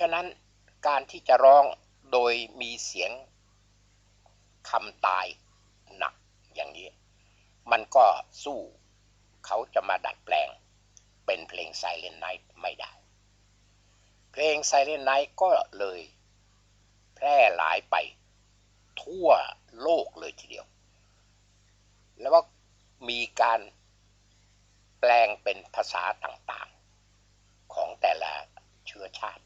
ฉะนั้นการที่จะร้องโดยมีเสียงคำตายหนักอย่างนี้ มันก็สู้เขาจะมาดัดแปลง เป็นเพลง Silent Night ไม่ได้ เพลง Silent Night ก็เลย แพร่หลายไปทั่วโลกเลยทีเดียว แล้วก็มีการแปลงเป็นภาษาต่างๆ ของแต่ละเชื้อชาติ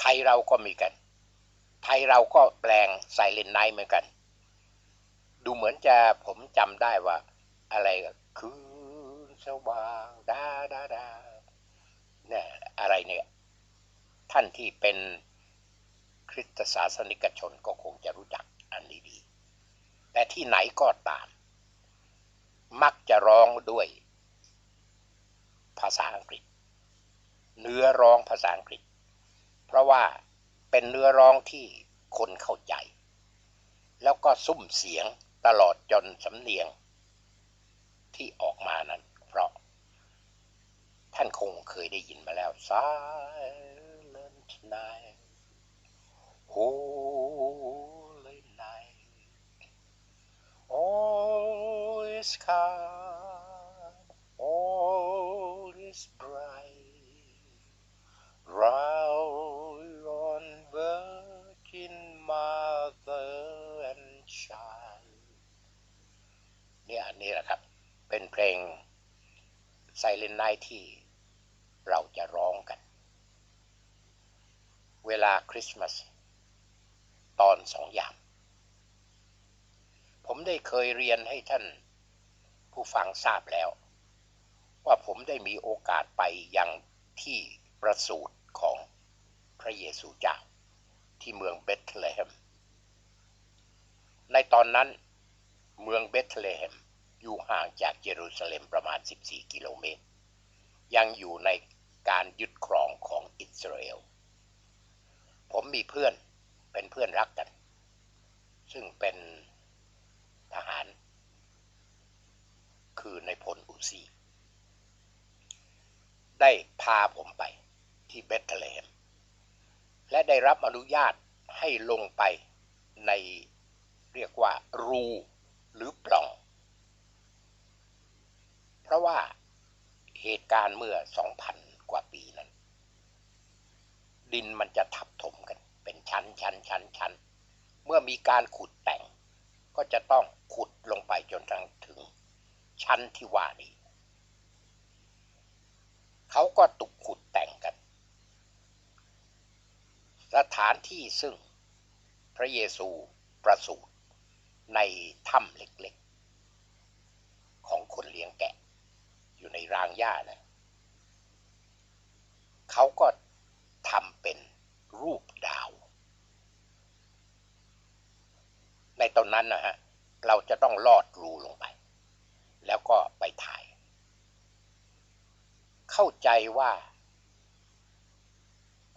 ไทยเราก็มีกัน ไทยเราก็แปลงไซเลนไนเหมือนกัน ดูเหมือนจะผมจำได้ว่า อะไรคืนสว่างดาดาดาเนี่ยอะไรเนี่ย ท่านที่เป็นคริสตศาสนิกชนก็คงจะรู้จักอันนี้ดี แต่ที่ไหนก็ตาม มักจะร้องด้วยภาษาอังกฤษ เนื้อร้องภาษาอังกฤษ เพราะว่าเป็นเนื้อร้องที่คนเข้าใจ แล้วก็ซุ้มเสียงตลอดจนสำเนียง ที่ออกมานั้น เพราะ ท่านคงเคยได้ยินมาแล้ว Silent night holy night all is calm all is bright round and child เนี่ยอันนี้แหละครับ เป็นเพลง Silent Night ที่เราจะร้องกัน เวลาคริสต์มาสตอนสองยาม ผมได้เคยเรียนให้ท่านผู้ฟังทราบแล้ว ว่าผมได้มีโอกาสไปยังที่ประสูติของพระเยซูเจ้าที่เมืองเบธเลเฮม ในตอนนั้นเมืองเบธเลเฮมอยู่ห่างจากเยรูซาเล็มประมาณ 14 กิโลเมตร ยังอยู่ในการยึดครองของอิสราเอล ผมมีเพื่อนเป็นเพื่อนรักกัน ซึ่งเป็นทหาร คือในพลอุซีได้พาผมไปที่เบธเลเฮมและได้รับอนุญาตให้ลงไปใน เรียกว่ารูหรือปล่อง เพราะว่าเหตุการณ์เมื่อ 2,000 กว่าปีนั้น ดินมันจะทับถมกัน เป็นชั้นชั้นชั้นชั้นเมื่อมีการขุดแต่ง ก็จะต้องขุดลงไปจนทางถึง ชั้นที่ว่านี้ เขาก็ตุกขุดแต่งกัน สถานที่ซึ่งพระเยซูประสูติ ในถ้ำเล็กๆ ของคนเลี้ยงแกะ อยู่ในรางหญ้านะเขาก็ทำเป็นรูปดาว ในตอนนั้นนะฮะ เราจะต้องลอดรูลงไป แล้วก็ไปถ่าย เข้าใจว่า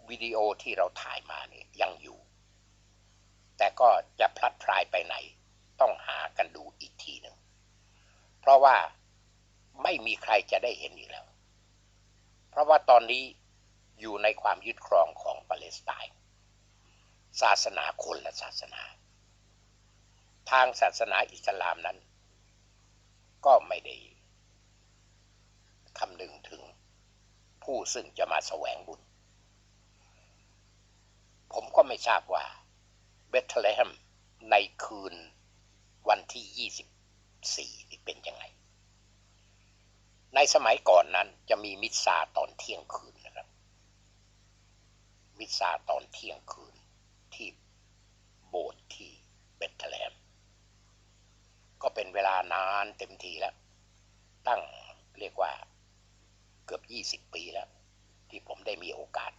วิดีโอที่เราถ่ายมาเนี่ยยังอยู่ แต่ก็จะพลัดพรายไปไหน ต้องหากันดูอีกทีหนึ่ง เพราะว่าไม่มีใครจะได้เห็นอีกแล้ว เพราะว่าตอนนี้อยู่ในความยึดครองของปาเลสไตน์ศาสนาคนและศาสนา ทางศาสนาอิสลามนั้น ก็ไม่ได้คำนึงถึงผู้ซึ่งจะมาแสวงบุญ ผมก็ไม่ทราบว่าเบธเลเฮมในคืน วันที่24นี่เป็นยังไง ในสมัยก่อนนั้นจะมีมิสซาตอนเที่ยงคืนนะครับ มิสซาตอนเที่ยงคืนที่โบสถ์ที่เบธเลเฮมก็เป็นเวลานานเต็มทีแล้ว ตั้งเรียกว่าเกือบ20ปีแล้ว ที่ผมได้มีโอกาส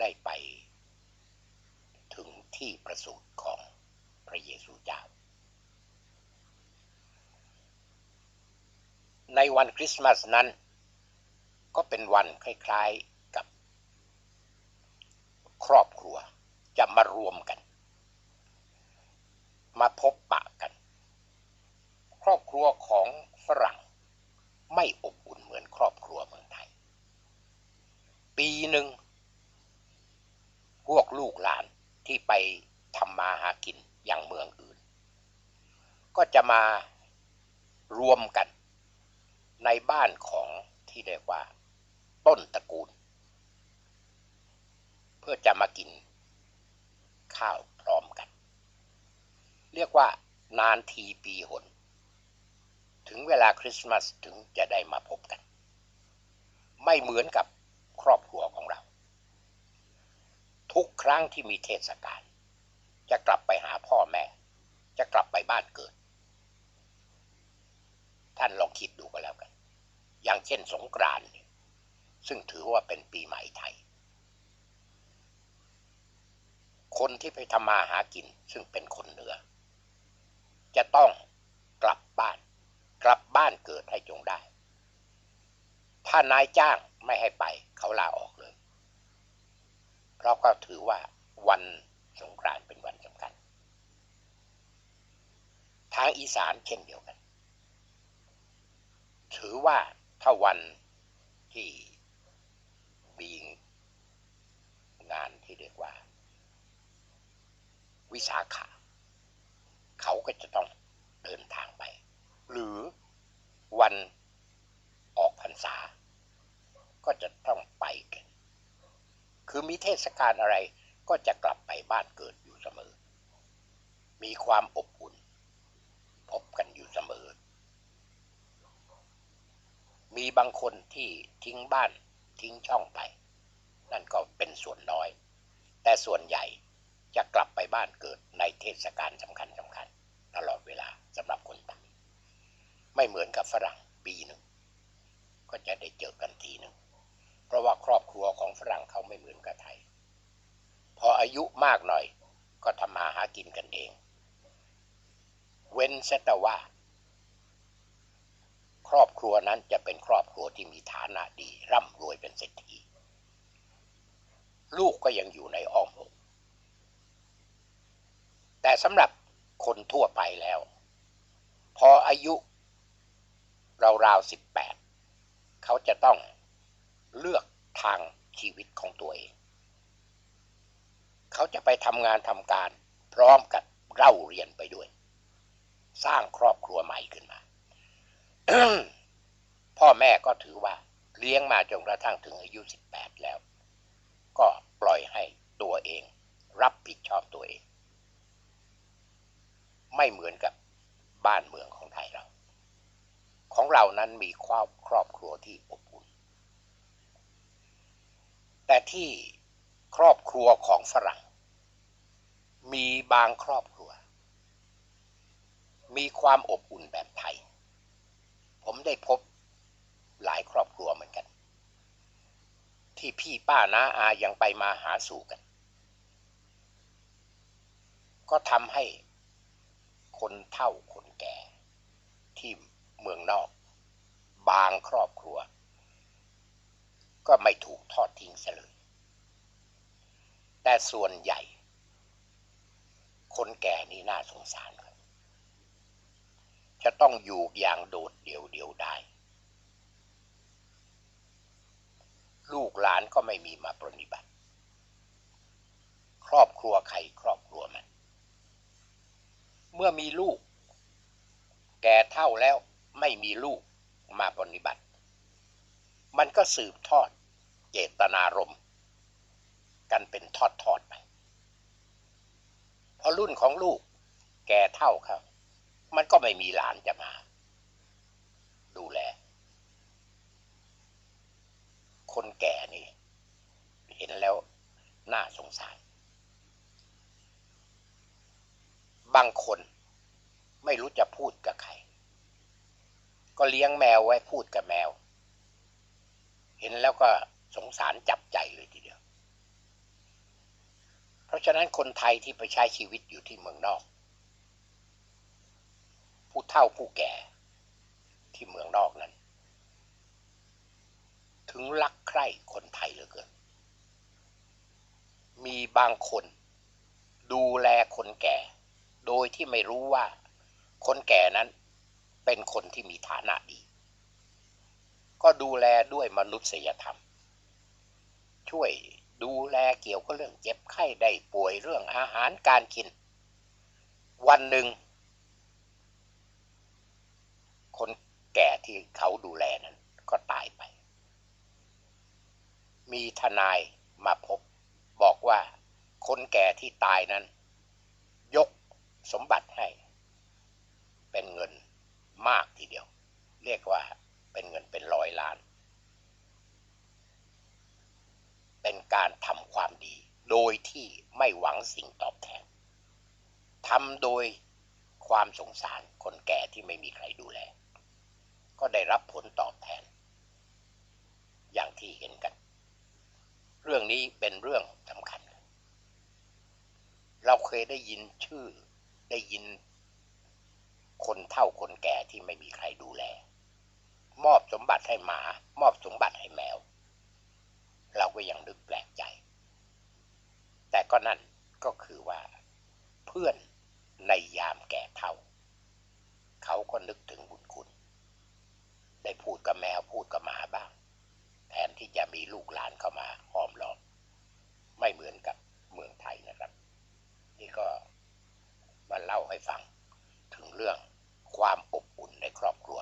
ได้ไป ถึงที่ประสูติของพระเยซูเจ้า ในวันคริสต์มาสนั้น ก็เป็นวันคล้ายๆกับ ครอบครัวจะมารวมกัน มาพบปะกัน ครอบครัวของฝรั่งไม่อบอุ่นเหมือนครอบครัวเมืองไทย ปีหนึ่ง พวกลูกหลานที่ไปทำมาหากินอย่างเมืองอื่น ก็จะมารวมกัน ในบ้านของที่เรียกว่า ต้นตระกูล เพื่อจะมากิน ข้าวพร้อมกัน เรียกว่านานทีปีหน ถึงเวลาคริสต์มาสถึงจะได้มาพบกัน ไม่เหมือนกับครอบครัวของเรา ทุกครั้งที่มีเทศกาลจะกลับไปหาพ่อแม่ จะกลับไปบ้านเกิด ท่านลองคิดดูก็แล้วกัน อย่างเช่นสงกรานต์ซึ่งถือว่าเป็นปีใหม่ไทย คนที่ไปทำมาหากินซึ่งเป็นคนเหนือ จะต้องกลับบ้าน กลับบ้านเกิดให้จงได้ ถ้านายจ้างไม่ให้ไปเขาลาออกเลย เพราะก็ถือว่าวันสงกรานต์เป็นวันสำคัญ ทางอีสานเช่นเดียวกัน ถือว่าถ้าวันที่มีงานที่เรียกว่า วิสาขา เขาก็จะต้องเดินทางไป หรือวันออกพรรษา ก็จะต้องไปกัน คือมีเทศกาลอะไรก็จะกลับไปบ้านเกิดอยู่เสมอ มีความอบอุ่น พบกันอยู่เสมอ มีบางคนที่ทิ้งบ้านทิ้งช่องไป นั่นก็เป็นส่วนน้อย แต่ส่วนใหญ่จะกลับไปบ้านเกิดในเทศกาลสำคัญสำคัญตลอดเวลาสำหรับคนไทยไม่เหมือนกับฝรั่งปีหนึ่งก็จะได้เจอกันทีหนึ่งเพราะว่าครอบครัวของฝรั่งเขาไม่เหมือนกับไทย พออายุมากหน่อยก็ทำมาหากินกันเอง เว้นเสแต่ว่า ครอบครัวนั้นจะเป็นครอบครัวที่มีฐานะดีร่ำรวยเป็นเศรษฐี ลูกก็ยังอยู่ในอ้อมอกแต่สำหรับคนทั่วไปแล้ว พออายุราวๆสิบแปดเขาจะต้องเลือกทางชีวิตของตัวเอง เขาจะไปทำงานทำการพร้อมกับเล่าเรียนไปด้วย สร้างครอบครัวใหม่ขึ้นมา พ่อแม่ก็ถือว่าเลี้ยงมาจนกระทั่งถึงอายุสิบแปดแล้ว ก็ปล่อยให้ตัวเอง รับผิดชอบตัวเอง ไม่เหมือนกับบ้านเมืองของไทยเรา ของเรานั้นมีครอบครอบครัวที่อบอุ่น แต่ที่ครอบครัวของฝรั่ง มีบางครอบครัว มีความอบอุ่นแบบไทย ผมได้พบหลายครอบครัวเหมือนกัน ที่พี่ป้าน้าอายังไปมาหาสู่กัน ก็ทำให้คนเฒ่าคนแก่ที่เมืองนอก บางครอบครัว ก็ไม่ถูกทอดทิ้งเสียเลยแต่ส่วนใหญ่ คนแก่นี่น่าสงสาร จะต้องอยู่อย่างโดดเดี่ยวเดียวได้ ลูกหลานก็ไม่มีมาปรนนิบัติ ครอบครัวใครครอบครัวมัน เมื่อมีลูก แก่เท่าแล้วไม่มีลูกมาปรนิบัติ มันก็สืบทอดเจตนารมณ์กันเป็นทอดทอดไปพอรุ่นของลูกแก่เท่าครับ มันก็ไม่มีหลานจะมา ดูแล คนแก่นี่ เห็นแล้วน่าสงสาร บางคนไม่รู้จะพูดกับใคร ก็เลี้ยงแมวไว้พูดกับแมว เห็นแล้วก็สงสารจับใจเลยทีเดียว เพราะฉะนั้นคนไทยที่ไปใช้ชีวิตอยู่ที่เมืองนอก ผู้เฒ่าผู้แก่ ที่เมืองนอกนั้น ถึงรักใคร่คนไทยเหลือเกิน มีบางคนดูแลคนแก่ โดยที่ไม่รู้ว่า คนแก่นั้นเป็นคนที่มีฐานะดี ก็ดูแลด้วยมนุษยธรรม ช่วยดูแลเกี่ยวกับเรื่องเจ็บไข้ได้ป่วยเรื่องอาหารการกิน วันหนึ่ง คนแก่ที่เขาดูแลนั้น ก็ตายไป มีทนายมาพบ บอกว่าคนแก่ที่ตายนั้น ยกสมบัติให้ เป็นเงินมากทีเดียว เรียกว่าเป็นเงินเป็นร้อยล้าน เป็นการทำความดี โดยที่ไม่หวังสิ่งตอบแทนทำโดยความสงสารคนแก่ที่ไม่มีใครดูแล ก็ได้รับผลตอบแทน อย่างที่เห็นกัน เรื่องนี้เป็นเรื่องสำคัญ เราเคยได้ยินชื่อได้ยิน คนเฒ่าคนแก่ที่ไม่มีใครดูแล มอบสมบัติให้หมา มอบสมบัติให้แมว เราก็ยังนึกแปลกใจ แต่ก็นั่นก็คือว่า เพื่อนในยามแก่เฒ่า เขาก็นึกถึงบุญ ได้พูดกับแมวพูดกับหมาบ้าง แทนที่จะมีลูกหลานเข้ามาห้อมล้อมไม่เหมือนกับเมืองไทยนะครับ นี่ก็มาเล่าให้ฟังถึงเรื่องความอบอุ่นในครอบครัว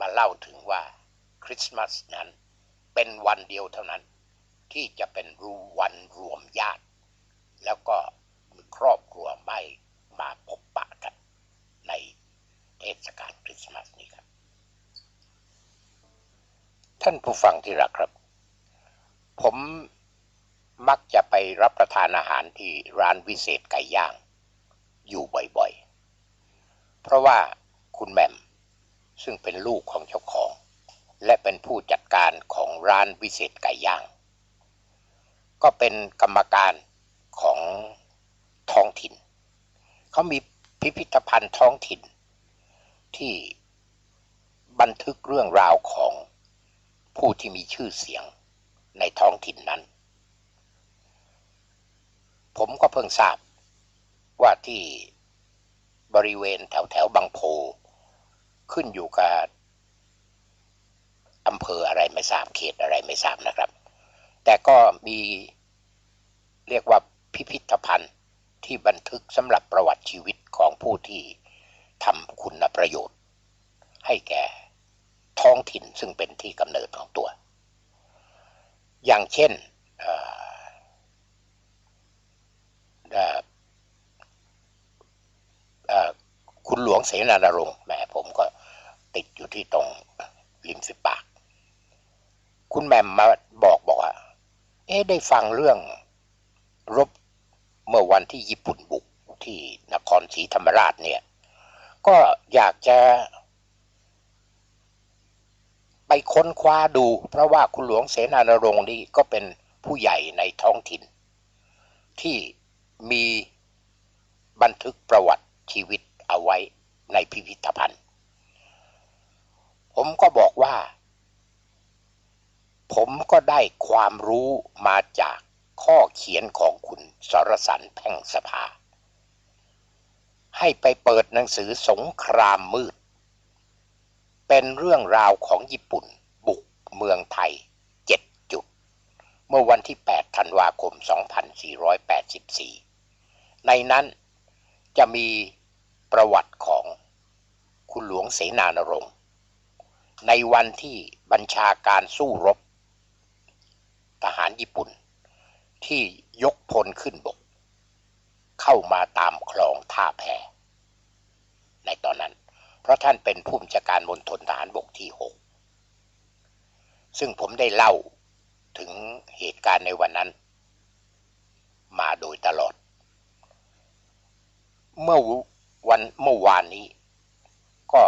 มาเล่าถึงว่าคริสต์มาสนั้นเป็นวันเดียวเท่านั้น ที่จะเป็นรูวันรวมญาติ แล้วก็ครอบครัวไม่มาพบปะกัน ในเทศกาลคริสต์มาสนี้ครับ ท่านผู้ ฟังที่รักครับ ผมมักจะไปรับประทานอาหารที่ร้านวิเศษไก่ย่าง อยู่บ่อยๆ เพราะว่าคุณแหม่มซึ่งเป็นลูกของเจ้าของ และเป็นผู้จัดการของร้านวิเศษไก่ย่าง ก็เป็นกรรมการของท้องถิ่น เขามีพิพิธภัณฑ์ท้องถิ่นที่บันทึกเรื่องราวของ ผู้ที่มีชื่อเสียงในท้องถิ่นนั้น ผมก็เพิ่งทราบว่าที่บริเวณแถวแถวบางโพ ขึ้นอยู่กับอำเภออะไรไม่ทราบเขตอะไรไม่ทราบนะครับ แต่ก็มีเรียกว่าพิพิธภัณฑ์ที่บันทึกสำหรับประวัติชีวิตของผู้ที่ทำคุณประโยชน์ ให้แก่ ท้องถิ่นซึ่งเป็นที่กำเนิดของตัว อย่างเช่นคุณหลวงเสนานรงค์แหมผมก็ติดอยู่ที่ตรงริมฝีปาก คุณแม่มาบอกบอกว่า เอ๊ได้ฟังเรื่องรบเมื่อวันที่ญี่ปุ่นบุกที่นครศรีธรรมราชเนี่ย ก็อยากจะ ไปค้นคว้าดู เพราะว่าคุณหลวงเสนานรงค์นี่ก็เป็นผู้ใหญ่ในท้องถิ่น ที่มีบันทึกประวัติชีวิตเอาไว้ในพิพิธภัณฑ์ ผมก็บอกว่า ผมก็ได้ความรู้มาจากข้อเขียนของคุณสรสันแพ่งสภา ให้ไปเปิดหนังสือสงครามมืด เป็นเรื่องราวของญี่ปุ่น บุกเมืองไทย 7 จุด เมื่อวันที่ 8 ธันวาคม 2484 ในนั้นจะมีประวัติของคุณหลวงเสนานรงค์ ในวันที่บัญชาการสู้รบ ทหารญี่ปุ่น ที่ยกพลขึ้นบก เข้ามาตามคลองท่าแพในตอนนั้น ราะท่านเป็นผู้บัญชาการมณฑลทหารบกที่หกซึ่งผมได้เล่าถึงเหตุการณ์ในวันนั้น มาโดยตลอด เมื่อวันเมื่อวานนี้ ก็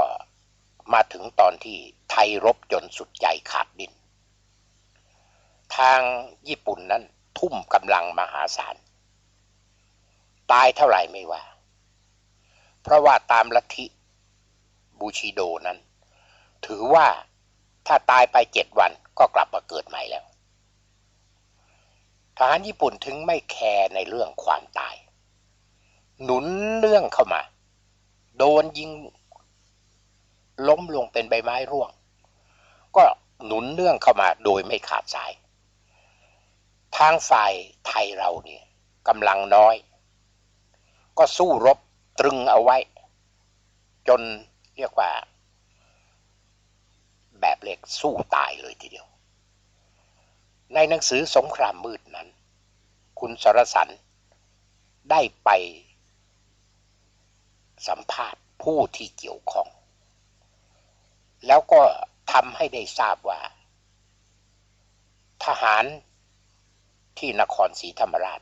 มาถึงตอนที่ไทยรบจนสุดใจขาดดิน ทางญี่ปุ่นนั้นทุ่มกำลังมหาศาล ตายเท่าไหร่ไม่ว่า เพราะว่าตามลัทธิ บูชิโดนั้น ถือว่าถ้าตายไปเจ็ดวันก็กลับมาเกิดใหม่แล้ว ทหารญี่ปุ่นถึงไม่แคร์ในเรื่องความตาย หนุนเรื่องเข้ามา โดนยิงล้มลงเป็นใบไม้ร่วง ก็หนุนเนื่องเข้ามาโดยไม่ขาดสาย ทางฝ่ายไทยเราเนี่ยกำลังน้อย ก็สู้รบตรึงเอาไว้ จน เรียกว่า แบบเล็กสู้ตายเลยทีเดียว ในหนังสือสงครามมืดนั้น คุณสรสันได้ไปสัมภาษณ์ผู้ที่เกี่ยวข้อง แล้วก็ทำให้ได้ทราบว่า ทหารที่นครศรีธรรมราช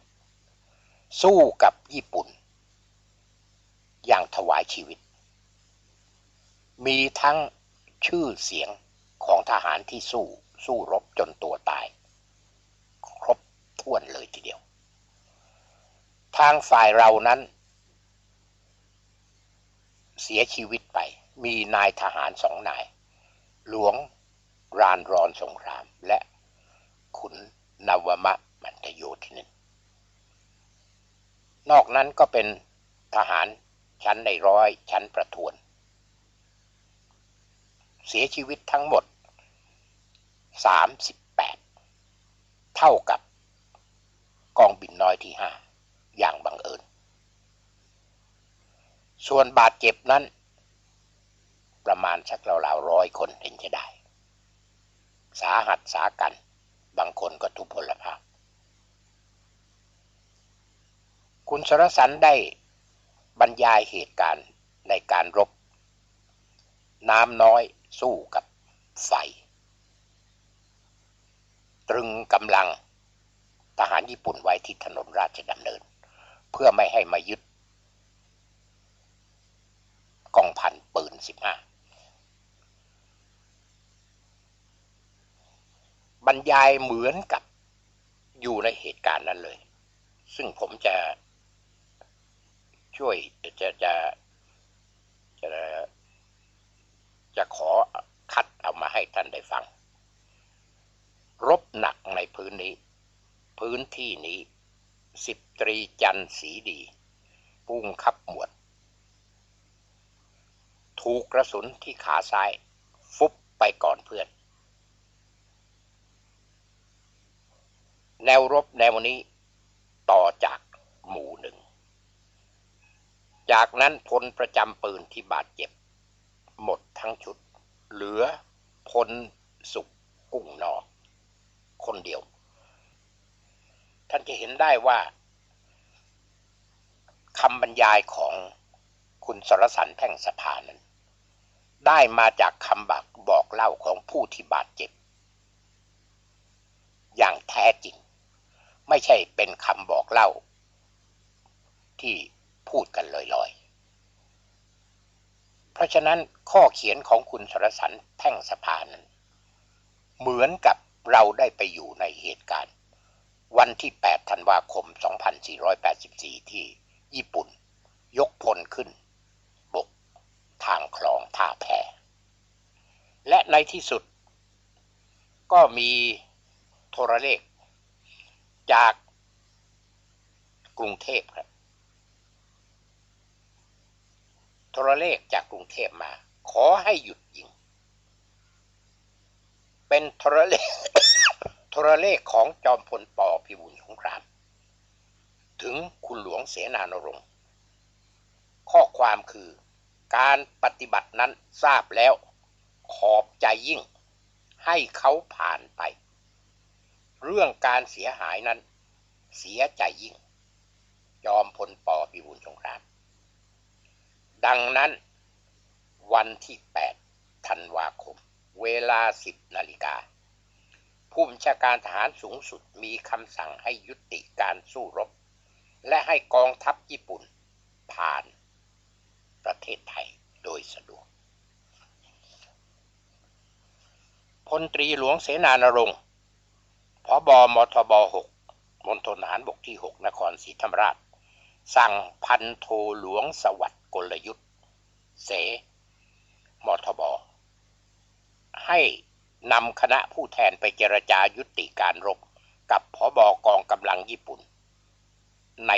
สู้กับญี่ปุ่น อย่างถวายชีวิต มีทั้งชื่อเสียงของทหารที่สู้สู้รบจนตัวตาย ครบถ้วนเลยทีเดียว ทางฝ่ายเรานั้น เสียชีวิตไป มีนายทหารสองนาย หลวงรานรอนสงคราม และขุนนวมะมันตโยธินินนอกนั้นก็เป็นทหารชั้นในร้อยชั้นประทวน เสียชีวิตทั้งหมด 38 เท่ากับกองบินน้อยที่ 5 อย่างบังเอิญ ส่วนบาดเจ็บนั้น ประมาณสักราวๆร้อยคนเห็นจะได้ สาหัสสากัน บางคนก็ทุพพลภาพ คุณสรสันได้บรรยายเหตุการณ์ในการรบ น้ำน้อย สู้กับไฟ ตรึงกำลังทหารญี่ปุ่นไว้ที่ถนนราชดำเนิน เพื่อไม่ให้มายึด กองพันปืนสิบห้าบรรยายเหมือนกับอยู่ในเหตุการณ์นั้นเลย ซึ่งผมจะช่วยจะจะจะ จะขอคัดเอามาให้ท่านได้ฟัง รบหนักในพื้นนี้ พื้นที่นี้สิบตรีจันสีดีปุ้งคับหมวด ถูกกระสุนที่ขาซ้าย ฟุบไปก่อนเพื่อน แนวรบแนวนี้ต่อจากหมู่หนึ่ง จากนั้นพลประจำปืนที่บาดเจ็บ หมดทั้งชุด เหลือพลสุกกุ้งนอกคนเดียว ท่านจะเห็นได้ว่าคำบรรยายของคุณสรสันแพ่งสภานั้น ได้มาจากคำบักบอกเล่าของผู้ที่บาดเจ็บ อย่างแท้จริง ไม่ใช่เป็นคำบอกเล่า ที่พูดกันลอยๆ เพราะฉะนั้นข้อเขียนของคุณสรสันแพ่งสภานั้น เหมือนกับเราได้ไปอยู่ในเหตุการณ์ วันที่ 8 ธันวาคม 2484 ที่ญี่ปุ่น ยกพลขึ้น บก ทางคลองท่าแพและในที่สุด ก็มีโทรเลข จากกรุงเทพครับ โทรเลขจากกรุงเทพมา ขอให้หยุดยิง เป็นโทรเลขโทรเลขของจอมพลปอพิบูลสงคราม ถึงคุณหลวงเสนานรงค์ข้อความคือการปฏิบัตินั้นทราบแล้ว ขอบใจยิ่ง ให้เขาผ่านไป เรื่องการเสียหายนั้น เสียใจยิ่ง จอมพลปอพิบูลสงคราม ดังนั้นวันที่ 8 ธันวาคม เวลา 10 นาฬิกา ผู้บัญชาการทหารสูงสุดมีคำสั่งให้ยุติการสู้รบ และให้กองทัพญี่ปุ่นผ่านประเทศไทยโดยสะดวกพลตรีหลวงเสนานรงค์พบมทบ 6 มณฑลทหารบกที่ 6 นครศรีธรรมราช สั่งพันโทหลวงสวัสด กลยุทธ์ เส มทบ ให้นำคณะผู้แทนไปเจรจายุติการรบกับพบอกองกำลังญี่ปุ่น ใน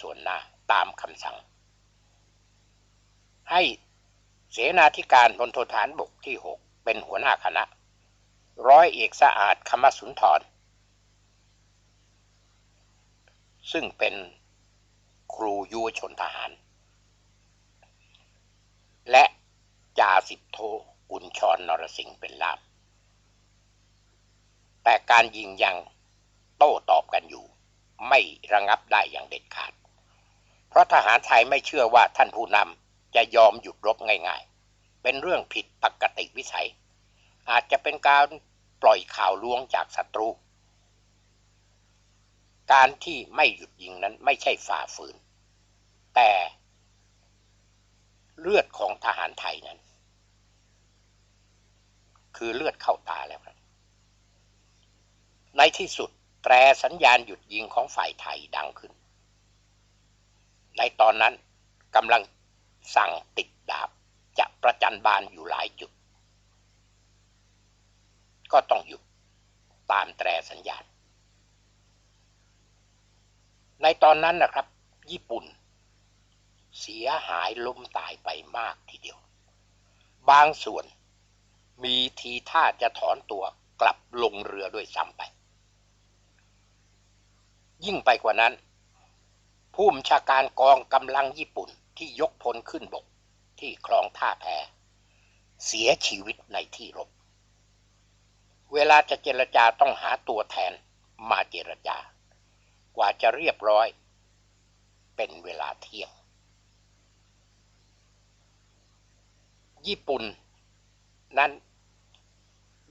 ส่วนหน้าตามคำสั่ง ให้เสนาธิการพลโทฐานบกที่หกเป็นหัวหน้าคณะ ร้อยเอกสะอาดคมสุนทร ซึ่งเป็นครูยุวชนทหาร และจ่าสิบโทกุญชรนรสิงห์เป็นล่าม แต่การยิงยังโต้ตอบกันอยู่ ไม่ระงับได้อย่างเด็ดขาด เพราะทหารไทยไม่เชื่อว่าท่านผู้นำจะยอมหยุดรบง่ายๆ เป็นเรื่องผิดปกติวิสัย อาจจะเป็นการปล่อยข่าวลวงจากศัตรู การที่ไม่หยุดยิงนั้นไม่ใช่ฝ่าฝืน แต่ เลือดของทหารไทยนั้น คือเลือดเข้าตาแล้วครับในที่สุดแตรสัญญาณหยุดยิงของฝ่ายไทยดังขึ้น ในตอนนั้นกำลังสั่งติดดาบจะประจันบานอยู่หลายจุด ก็ต้องหยุดตามแตรสัญญาณ ในตอนนั้นนะครับ ญี่ปุ่น เสียหายล้มตายไปมากทีเดียว บางส่วนมีทีท่าจะถอนตัวกลับลงเรือด้วยซ้ำไป ยิ่งไปกว่านั้น ผู้บัญชาการกองกำลังญี่ปุ่นที่ยกพลขึ้นบกที่คลองท่าแพเสียชีวิตในที่รบ เวลาจะเจรจาต้องหาตัวแทนมาเจรจา กว่าจะเรียบร้อย เป็นเวลาเที่ยง ญี่ปุ่น นั้น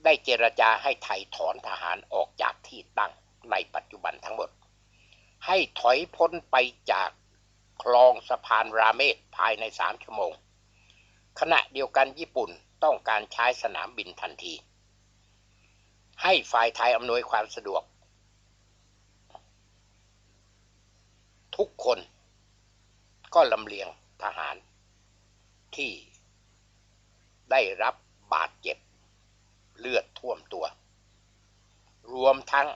ได้เจรจาให้ไทยถอนทหารออกจากที่ตั้งในปัจจุบันทั้งหมด ให้ถอยพ้นไปจากคลองสะพานราเมศภายในสามชั่วโมง ขณะเดียวกันญี่ปุ่นต้องการใช้สนามบินทันที ให้ฝ่ายไทยอำนวยความสะดวก ทุกคนก็ลำเลียงทหารที่ ได้รับบาดเจ็บ เลือดท่วมตัว รวมทั้ง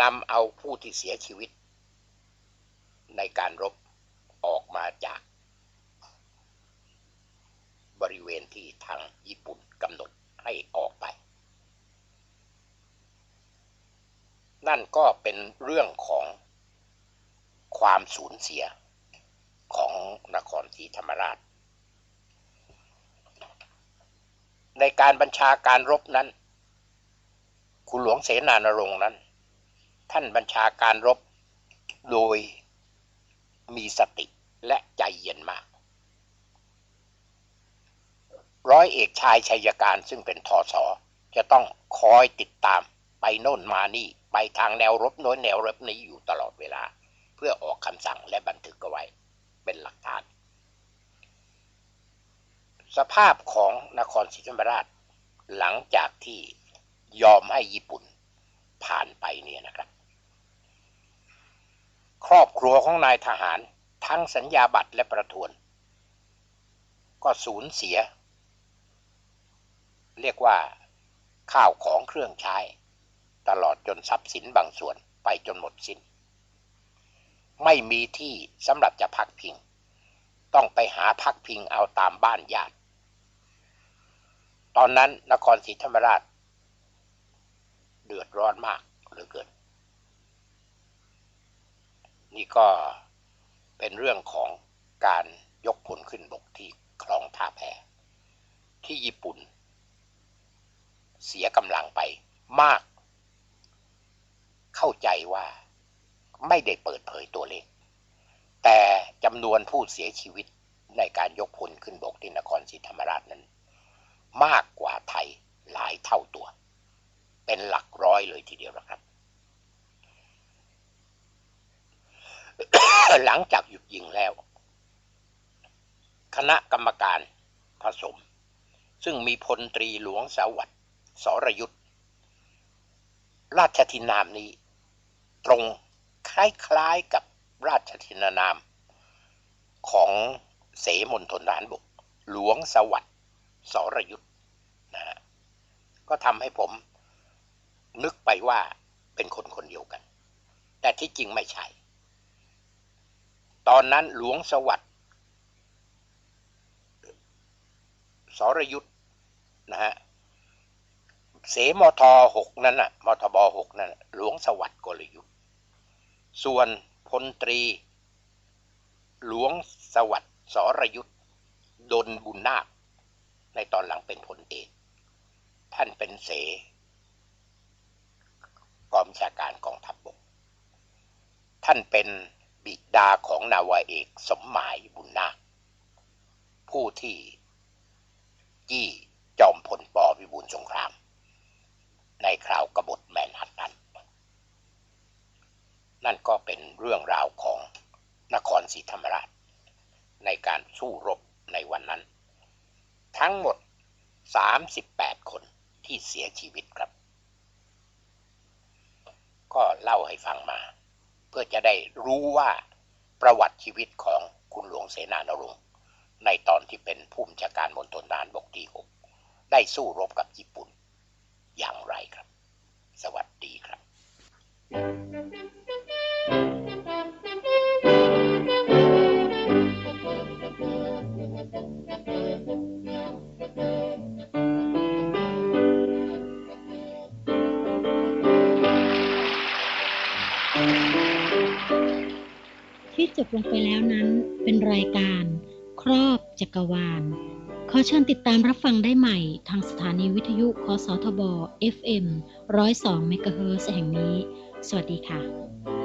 นำเอาผู้ที่เสียชีวิต ในการรบออกมาจาก บริเวณที่ทางญี่ปุ่นกำหนดให้ออกไป นั่นก็เป็นเรื่องของความสูญเสียของนครศรีธรรมราช ในการบัญชาการรบนั้น คุณหลวงเสนานรงค์นั้น ท่านบัญชาการรบโดยมีสติและใจเย็นมาก ร้อยเอกชายชัยการซึ่งเป็นทอสอจะต้องคอยติดตามไปโน่นมานี่ ไปทางแนวรบโน้นแนวรบนี้อยู่ตลอดเวลา เพื่อออกคำสั่งและบันทึกเอาไว้เป็นหลักฐาน สภาพของนครศรีธรรมราช หลังจากที่ยอมให้ญี่ปุ่นผ่านไปเนี่ยนะครับ ครอบครัวของนายทหารทั้งสัญญาบัตรและประทวน ก็สูญเสีย เรียกว่าข้าวของเครื่องใช้ ตลอดจนทรัพย์สินบางส่วนไปจนหมดสิน้น ไม่มีที่สำหรับจะพักพิง ต้องไปหาพักพิงเอาตามบ้านญาติ ตอนนั้นนครศรีธรรมราช เดือดร้อนมากเหลือเกิน นี่ก็เป็นเรื่องของการยกพลขึ้นบกที่คลองท่าแพที่ญี่ปุ่น เสียกำลังไปมาก เข้าใจว่าไม่ได้เปิดเผยตัวเลข แต่จำนวนผู้เสียชีวิตในการยกพลขึ้นบกที่นครศรีธรรมราชนั้น มากกว่าไทยหลายเท่าตัว เป็นหลักร้อยเลยทีเดียวนะครับ หลังจากหยุดยิงแล้ว คณะกรรมการผสม ซึ่งมีพลตรีหลวงสวัสดิ์สรยุทธราชทินามนี้ ตรงคล้ายๆกับราชทินานามของเสมนทนทหารบก หลวงสวัสดิ์ สรยุทธนะฮะก็ทำให้ผมนึกไปว่าเป็นคนคนเดียวกัน แต่ที่จริงไม่ใช่ ตอนนั้นหลวงสวัสดิ์สรยุทธ์นะฮะเสมทหกนั่นน่ะมทบหกนั่นนะหลวงสวัสดิ์กลยุทธ์ส่วนพลตรี หลวงสวัสดิ์สรยุทธ์ดนบุญนาค ในตอนหลังเป็นพลเอกท่านเป็นเสกองชาการกองทัพบบก ท่านเป็นบิดาของนาวาเอกสมหมายบุญนาคผู้ที่จี้จอมพลปวิบูลสงคราม ในคราวกบฏแมนฮัตตัน นั่นก็เป็นเรื่องราวของนครศรีธรรมราช ในการสู้รบในวันนั้น ทั้งหมด 38 คนที่เสียชีวิตครับ ก็เล่าให้ฟังมา เพื่อจะได้รู้ว่าประวัติชีวิตของคุณหลวงเสนานรงค์ในตอนที่เป็นผู้บัญชาการมณฑลทหารบกที่6ได้สู้รบกับญี่ปุ่นอย่างไรครับ สวัสดีครับ ที่จบลงไปแล้วนั้นเป็นรายการ ครอบจักรวาล ขอเชิญติดตามรับฟังได้ใหม่ทางสถานีวิทยุคสทบ FM 102เมกะเฮิรตซ์แห่งนี้ สวัสดีค่ะ